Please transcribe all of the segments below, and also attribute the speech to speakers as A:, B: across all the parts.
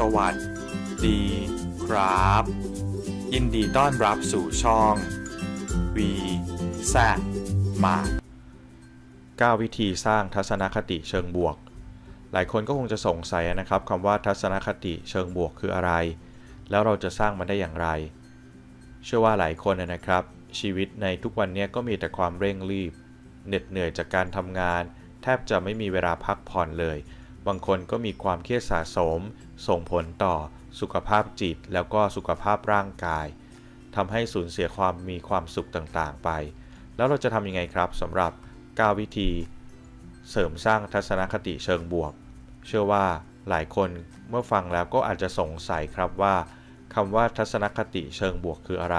A: สวัสดีครับ ยินดีต้อนรับสู่ช่อง V แซมา 9 วิธีสร้างทัศนคติเชิงบวก หลายคนก็คงจะสงสัยนะครับคำว่าทัศนคติเชิงบวกคืออะไร แล้วเราจะสร้างมันได้อย่างไร เชื่อว่าหลายคนนะครับ ชีวิตในทุกวันนี้ก็มีแต่ความเร่งรีบ เหน็ดเหนื่อยจากการทำงาน แทบจะไม่มีเวลาพักผ่อนเลย บางคนก็มีความเครียดสะสม ส่งผลต่อสุขภาพจิต แล้วก็สุขภาพร่างกายทำให้สูญเสียความมีความสุขต่างๆ ไป แล้วเราจะทำยังไงครับสำหรับ 9 วิธี เสริมสร้างทัศนคติเชิงบวก เชื่อว่าหลายคนเมื่อฟังแล้วก็อาจจะสงสัยครับว่าคำว่าทัศนคติเชิงบวกคืออะไร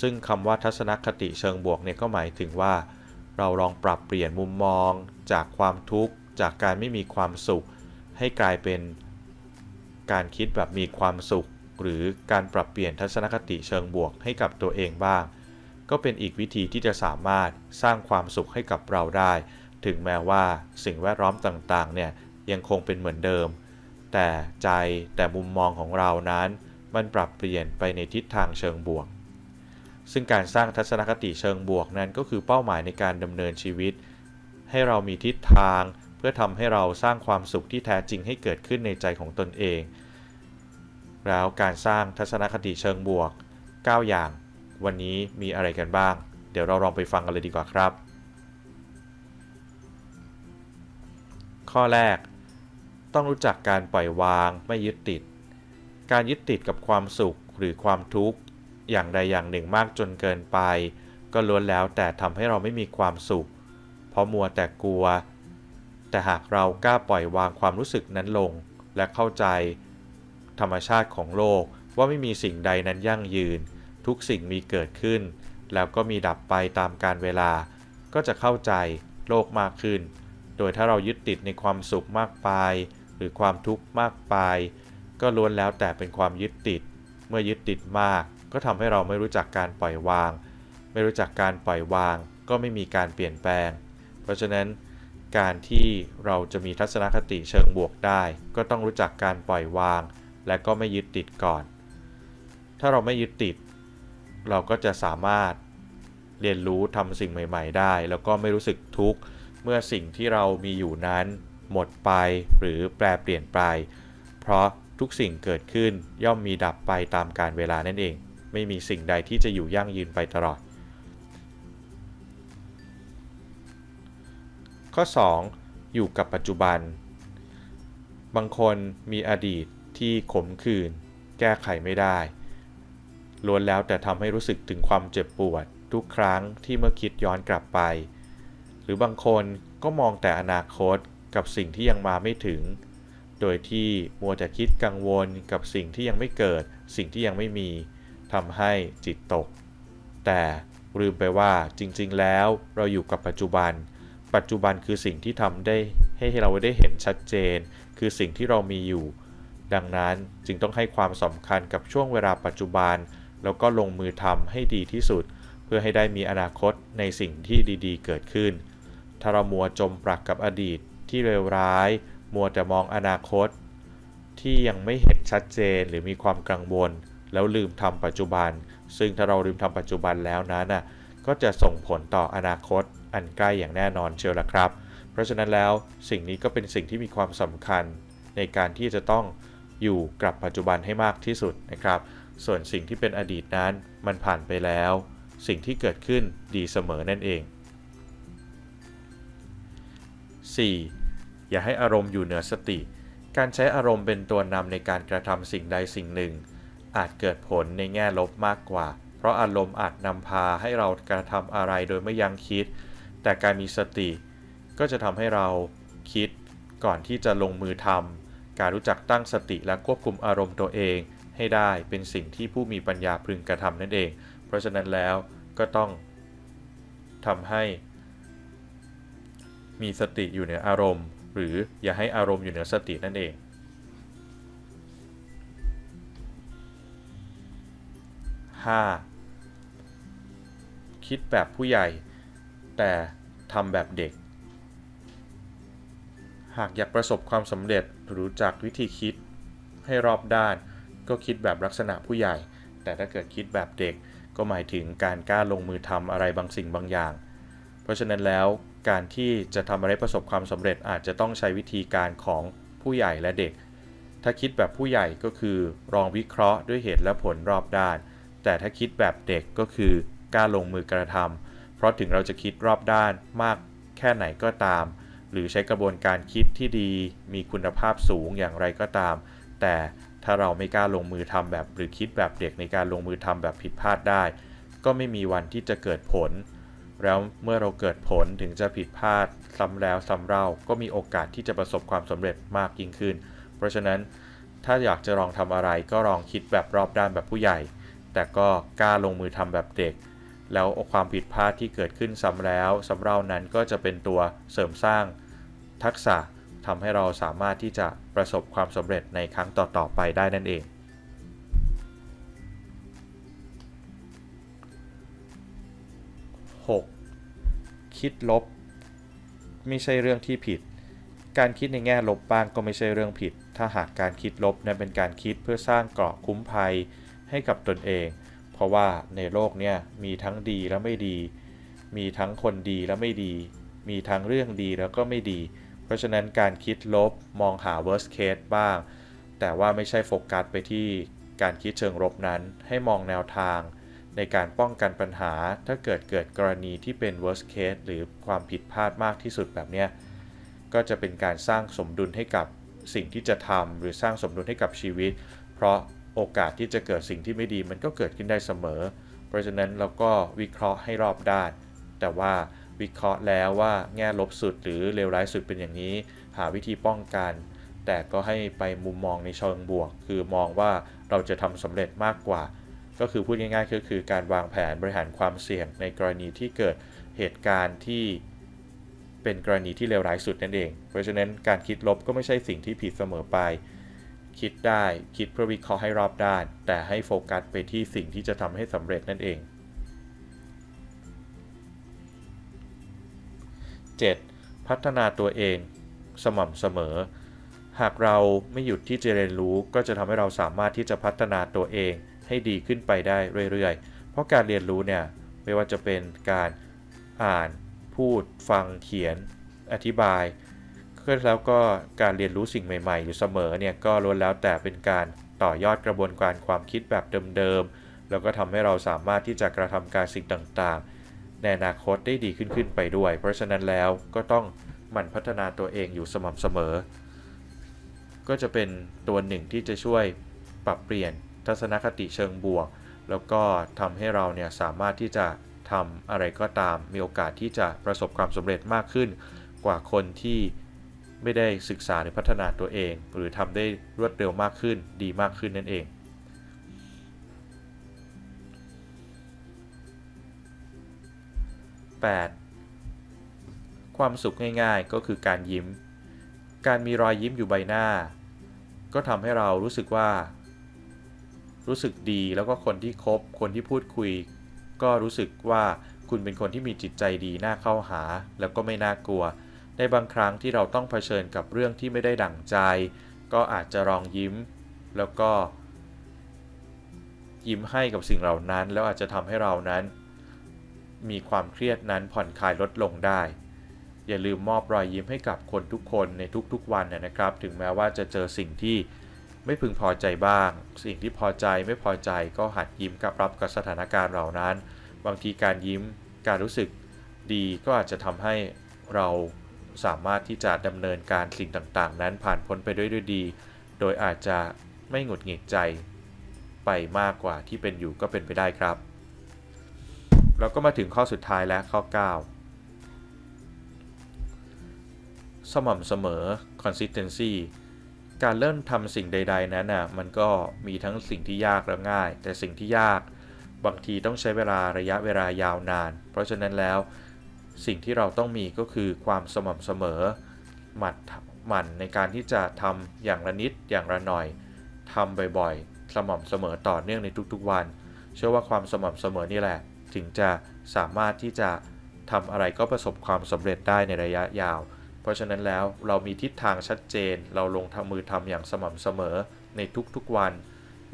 A: ซึ่งคำว่าทัศนคติเชิงบวกเนี่ยก็หมายถึงว่า เราลองปรับเปลี่ยนมุมมองจากความทุกข์ จากการไม่มีความสุข ให้กลายเป็นการคิดแบบมีความสุข หรือการปรับเปลี่ยนทัศนคติเชิงบวกให้กับตัวเองบ้าง ก็เป็นอีกวิธีที่จะสามารถสร้างความสุขให้กับเราได้ ถึงแม้ว่าสิ่งแวดล้อมต่างๆเนี่ยยังคงเป็นเหมือนเดิม แต่ใจแต่มุมมองของเรานั้น มันปรับเปลี่ยนไปในทิศทางเชิงบวก ซึ่งการสร้างทัศนคติเชิงบวกนั้นก็คือเป้าหมายในการดำเนินชีวิต ให้เรามีทิศทาง เพื่อทำให้เราสร้างความสุขที่แท้จริงให้เกิดขึ้นในใจของตนเอง แล้วการสร้างทัศนคติเชิงบวก 9 อย่าง วันนี้มีอะไรกันบ้าง เดี๋ยวเราลองไปฟังกันเลยดีกว่าครับ ข้อแรก ต้องรู้จักการปล่อยวางไม่ยึดติด การยึดติดกับความสุขหรือความทุกข์อย่างใดอย่างหนึ่งมากจนเกินไป ก็ล้วนแล้วแต่ทำให้เราไม่มีความสุข เพราะมัวแต่กลัว แต่หากเรากล้าปล่อยวางความรู้สึกนั้นลง และเข้าใจ ธรรมชาติของโลกว่าไม่มีสิ่งใดนั้นยั่งยืน ทุกสิ่งมีเกิดขึ้น แล้วก็มีดับไปตามกาลเวลา ก็จะเข้าใจโลกมากขึ้น โดยถ้าเรายึดติดในความสุขมากไป หรือความทุกข์มากไป ก็ล้วนแล้วแต่เป็นความยึดติด เมื่อยึดติดมาก ก็ทำให้เราไม่รู้จักการปล่อยวาง ไม่รู้จักการปล่อยวาง ก็ไม่มีการเปลี่ยนแปลง เพราะฉะนั้น การที่เราจะมีทัศนคติเชิงบวกได้ ก็ต้องรู้จักการปล่อยวาง และก็ไม่ยึดติดก่อน ถ้าเราไม่ยึดติด เราก็จะสามารถเรียนรู้ทำสิ่งใหม่ ๆ ได้ แล้วก็ไม่รู้สึกทุกข์เมื่อสิ่งที่เรามีอยู่นั้น หมดไปหรือแปลเปลี่ยนไป เพราะทุกสิ่งเกิดขึ้นย่อมมีดับไปตามกาลเวลานั่นเอง ไม่มีสิ่งใดที่จะอยู่ยั่งยืนไปตลอด ข้อ 2. อยู่กับปัจจุบัน บางคนมีอดีตที่ขมขื่นแก้ไขไม่ได้ล้วนแล้วแต่ทำให้รู้สึกถึงความเจ็บปวด ทุกครั้งที่เมื่อคิดย้อนกลับไป หรือบางคนก็มองแต่อนาคตกับสิ่งที่ยังมาไม่ถึง โดยที่มัวแต่คิดกังวลกับสิ่งที่ยังไม่เกิด สิ่งที่ยังไม่มีทำให้จิตตก แต่ลืมไปว่าจริงๆ แล้วเราอยู่กับปัจจุบัน ปัจจุบันคือสิ่งที่ทำได้ให้เราได้เห็นชัดเจน คือสิ่งที่เรามีอยู่ ดังนั้นจึงต้องให้ความสำคัญกับช่วงเวลาปัจจุบัน แล้วก็ลงมือทำให้ดีที่สุด เพื่อให้ได้มีอนาคตในสิ่งที่ดีๆ เกิดขึ้นถ้าเรามัวจมปลักกับอดีตที่เลวร้าย มัวแต่มองอนาคต ที่ยังไม่เห็นชัดเจนหรือมีความกังวล แล้วลืมทำปัจจุบัน ซึ่งถ้าเราลืมทำปัจจุบันแล้วนั้นน่ะก็จะส่งผลต่ออนาคต อันใกล้อย่างแน่นอนเชียวละครับ เพราะฉะนั้นแล้วสิ่งนี้ก็เป็นสิ่งที่มีความสำคัญในการที่จะต้องอยู่กับปัจจุบันให้มากที่สุดนะครับ ส่วนสิ่งที่เป็นอดีตนั้นมันผ่านไปแล้ว สิ่งที่เกิดขึ้นดีเสมอนั่นเอง 4. อย่าให้อารมณ์อยู่เหนือสติ การใช้อารมณ์เป็นตัวนำในการกระทำสิ่งใดสิ่งหนึ่ง อาจเกิดผลในแง่ลบมากกว่า เพราะอารมณ์อาจนำพาให้เรากระทำอะไรโดยไม่ยังคิด แต่การมีสติ ก็จะทำให้เราคิดก่อนที่จะลงมือทำการรู้จักตั้งสติและควบคุมอารมณ์ตัวเองให้ได้เป็นสิ่งที่ผู้มีปัญญาพึงกระทำนั่นเอง เพราะฉะนั้นแล้วก็ต้องทำให้มีสติอยู่เหนืออารมณ์ หรืออย่าให้อารมณ์อยู่เหนือสตินั่นเอง 5. คิดแบบผู้ใหญ่ แต่ทำแบบเด็ก หากอยากประสบความสำเร็จรู้จักวิธีคิดให้รอบด้าน ก็คิดแบบลักษณะผู้ใหญ่ แต่ถ้าเกิดคิดแบบเด็กก็หมายถึงการกล้าลงมือทำอะไรบางสิ่งบางอย่าง เพราะฉะนั้นแล้วการที่จะทำอะไรประสบความสำเร็จอาจจะต้องใช้วิธีการของผู้ใหญ่และเด็ก ถ้าคิดแบบผู้ใหญ่ก็คือลองวิเคราะห์ด้วยเหตุและผลรอบด้าน แต่ถ้าคิดแบบเด็กก็คือ กล้าลงมือกระทำ เพราะถึงเราจะคิดรอบด้านมากแค่ไหนก็ตาม หรือใช้กระบวนการคิดที่ดี มีคุณภาพสูงอย่างไรก็ตาม แต่ถ้าเราไม่กล้าลงมือทำแบบหรือคิดแบบเด็กในการลงมือทำแบบผิดพลาดได้ ก็ไม่มีวันที่จะเกิดผล แล้วเมื่อเราเกิดผลถึงจะผิดพลาดซ้ำแล้วซ้ำเล่าก็มีโอกาสที่จะประสบความสำเร็จมากยิ่งขึ้น เพราะฉะนั้นถ้าอยากจะลองทำอะไรก็ลองคิดแบบรอบด้านแบบผู้ใหญ่ แต่ก็กล้าลงมือทำแบบเด็ก แล้วความผิดพลาดที่เกิดขึ้นซ้ำแล้วซ้ำเล่านั้นก็จะเป็นตัวเสริมสร้างทักษะทำให้เราสามารถที่จะประสบความสำเร็จในครั้งต่อๆไปได้นั่นเอง 6. คิดลบ ไม่ใช่เรื่องที่ผิด การคิดในแง่ลบบ้างก็ไม่ใช่เรื่องผิด ถ้าหากการคิดลบนั้นเป็นการคิดเพื่อสร้างเกราะคุ้มภัยให้กับตนเอง เพราะว่าในโลกเนี่ยมีทั้งดีและไม่ดี มีทั้งคนดีและไม่ดี มีทั้งเรื่องดีแล้วก็ไม่ดี เพราะฉะนั้นการคิดลบมองหา worst case บ้าง แต่ว่าไม่ใช่โฟกัสไปที่การคิดเชิงลบนั้น ให้มองแนวทางในการป้องกันปัญหาถ้าเกิดเกิดกรณีที่เป็น worst case หรือความผิดพลาดมากที่สุดแบบเนี้ยก็จะเป็นการสร้างสมดุลให้กับสิ่งที่จะทำหรือสร้างสมดุลให้กับชีวิต เพราะ โอกาสที่จะเกิดสิ่งที่ไม่ดีมันก็เกิดขึ้นได้เสมอ เพราะฉะนั้นเราก็วิเคราะห์ให้รอบด้าน แต่ว่าวิเคราะห์แล้วว่าแง่ลบสุดหรือเลวร้ายสุดเป็นอย่างนี้ หาวิธีป้องกัน แต่ก็ให้ไปมุมมองในเชิงบวก คือมองว่าเราจะทำสำเร็จมากกว่า ก็คือพูดง่ายๆก็คือการวางแผนบริหารความเสี่ยงในกรณีที่เกิดเหตุการณ์ที่เป็นกรณีที่เลวร้ายสุดนั่นเอง เพราะฉะนั้นการคิดลบก็ไม่ใช่สิ่งที่ผิดเสมอไป คิดได้คิดเพื่อวิเคราะห์ให้รอบด้าน แต่ให้โฟกัสไปที่สิ่งที่จะทำให้สำเร็จนั่นเอง 7. พัฒนาตัวเอง สม่ำเสมอ หากเราไม่หยุดที่จะเรียนรู้ก็จะทำให้เราสามารถที่จะพัฒนาตัวเองให้ดีขึ้นไปได้เรื่อยๆ เพราะการเรียนรู้เนี่ยไม่ว่าจะเป็นการอ่าน พูด ฟัง เขียน อธิบาย แล้วก็การเรียนรู้สิ่งใหม่ๆ อยู่เสมอเนี่ยก็ล้วนแล้วแต่เป็นการต่อยอดกระบวนการความคิดแบบเดิมๆ แล้วก็ทำให้เราสามารถที่จะกระทำการสิ่งต่างๆ ในอนาคตได้ดีขึ้นขึ้นไปด้วย เพราะฉะนั้นแล้วก็ต้องหมั่นพัฒนาตัวเองอยู่สม่ำเสมอ ก็จะเป็นตัวหนึ่งที่จะช่วยปรับเปลี่ยนทัศนคติเชิงบวก แล้วก็ทำให้เราเนี่ยสามารถที่จะทำอะไรก็ตามมีโอกาสที่จะประสบความสำเร็จมากขึ้นกว่าคนที่ ไม่ได้ศึกษาหรือพัฒนาตัวเอง หรือทำได้รวดเร็วมากขึ้นดีมากขึ้นนั่นเอง 8. ความสุขง่ายๆก็คือการยิ้ม การมีรอยยิ้มอยู่ใบหน้า ก็ทำให้เรารู้สึกว่า รู้สึกดีแล้วก็คนที่คบคนที่พูดคุย ก็รู้สึกว่าคุณเป็นคนที่มีจิตใจดีน่าเข้าหา แล้วก็ไม่น่ากลัว ในบางครั้งที่เราต้องเผชิญกับเรื่องที่ไม่ได้ดั่งใจ ก็อาจจะลองยิ้ม แล้วก็ ยิ้มให้กับสิ่งเหล่านั้น แล้วอาจจะทำให้เรานั้น มีความเครียดนั้นผ่อนคลายลดลงได้ อย่าลืมมอบรอยยิ้มให้กับคนทุกคนในทุกๆวันนะครับ ถึงแม้ว่าจะเจอสิ่งที่ไม่พึงพอใจบ้าง สิ่งที่พอใจไม่พอใจก็หัดยิ้มกับรับกับสถานการณ์เหล่านั้น บางทีการยิ้มการรู้สึกดีก็อาจจะทำให้เรา สามารถที่จะดำเนินการสิ่งต่างๆ นั้นผ่านพ้นไปด้วยด้วยดี โดยอาจจะไม่หงุดหงิดใจไปมากกว่าที่เป็นอยู่ก็เป็นไปได้ครับเราก็มาถึงข้อสุดท้ายและข้อ 9 สม่ำเสมอ consistency การเริ่มทำสิ่งใด ๆ นั้นน่ะมันก็มีทั้งสิ่งที่ยากและง่าย แต่สิ่งที่ยากบางทีต้องใช้เวลาระยะเวลายาวนาน เพราะฉะนั้นแล้ว สิ่งที่เราต้องมีก็คือความสม่ำเสมอหมัดหมั่นในการที่จะทำอย่างละนิดอย่างละหน่อยทำบ่อยๆ สม่ำเสมอต่อเนื่องในทุกๆวัน เชื่อว่าความสม่ำเสมอนี่แหละ ถึงจะสามารถที่จะทำอะไรก็ประสบความสำเร็จได้ในระยะยาว เพราะฉะนั้นแล้วเรามีทิศทางชัดเจน เราลงทำมือทำอย่างสม่ำเสมอในทุกๆวัน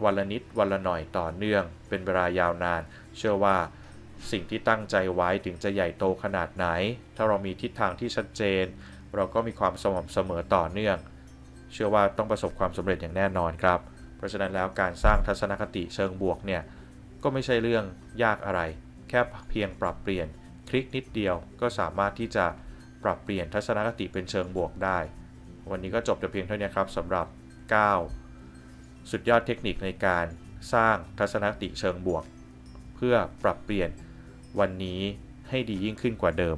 A: วันละนิดวันละหน่อยต่อเนื่อง เป็นเวลายาวนาน เชื่อว่า สิ่งที่ตั้งใจไว้ถึงจะใหญ่โตขนาดไหน ถ้าเรามีทิศทางที่ชัดเจน เราก็มีความสม่ำเสมอต่อเนื่อง เชื่อว่าต้องประสบความสำเร็จอย่างแน่นอนครับ เพราะฉะนั้นแล้วการสร้างทัศนคติเชิงบวกเนี่ยก็ไม่ใช่เรื่องยากอะไร แค่เพียงปรับเปลี่ยนคลิกนิดเดียวก็สามารถที่จะปรับเปลี่ยนทัศนคติเป็นเชิงบวกได้ วันนี้ก็จบแต่เพียงเท่านี้ครับสำหรับ 9 สุดยอดเทคนิคในการสร้างทัศนคติเชิงบวก เพื่อปรับเปลี่ยน วันนี้ให้ดียิ่งขึ้นกว่าเดิม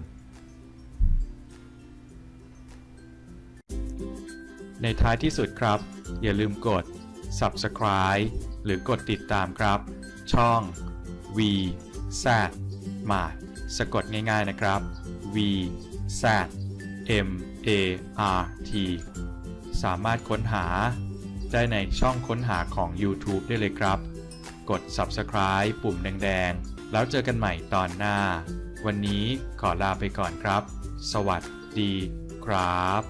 A: ในท้ายที่สุดครับ อย่าลืมกด subscribe หรือกดติดตามครับ ช่อง V Z Mart สะกดง่ายๆนะครับ V Z M A R T สามารถค้นหา ได้ในช่องค้นหาของ YouTube ได้เลยครับ กด subscribe ปุ่มแดงๆ แล้วเจอกันใหม่ตอนหน้า วันนี้ขอลาไปก่อนครับ สวัสดีครับ